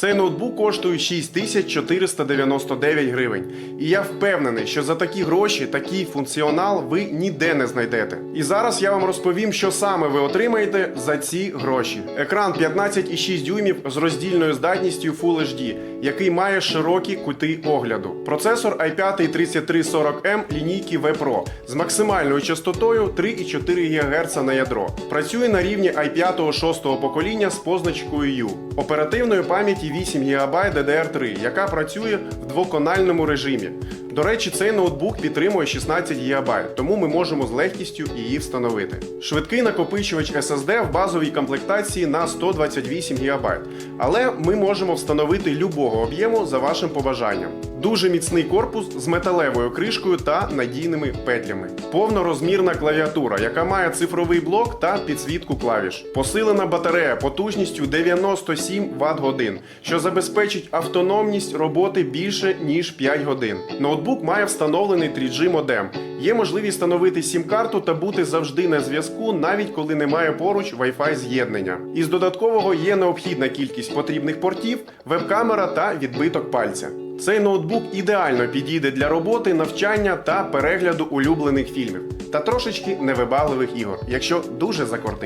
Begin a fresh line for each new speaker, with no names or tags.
Цей ноутбук коштує 6499 гривень. І я впевнений, що за такі гроші такий функціонал ви ніде не знайдете. І зараз я вам розповім, що саме ви отримаєте за ці гроші. Екран 15,6 дюймів з роздільною здатністю Full HD, який має широкі кути огляду. Процесор i5 3340M лінійки V Pro з максимальною частотою 3,4 ГГц на ядро. Працює на рівні i5 6 покоління з позначкою U. Оперативної пам'яті 8 ГБ DDR3, яка працює в двоканальному режимі. До речі, цей ноутбук підтримує 16 ГБ, тому ми можемо з легкістю її встановити. Швидкий накопичувач SSD в базовій комплектації на 128 ГБ, але ми можемо встановити любого об'єму за вашим побажанням. Дуже міцний корпус з металевою кришкою та надійними петлями. Повнорозмірна клавіатура, яка має цифровий блок та підсвітку клавіш. Посилена батарея потужністю 97 Вт годин, що забезпечить автономність роботи більше ніж 5 годин. Ноутбук має встановлений 3G модем. Є можливість встановити сім-карту та бути завжди на зв'язку, навіть коли немає поруч Wi-Fi з'єднання. Із додаткового є необхідна кількість потрібних портів, веб-камера та відбиток пальця. Цей ноутбук ідеально підійде для роботи, навчання та перегляду улюблених фільмів та трошечки невибагливих ігор, якщо дуже закортить.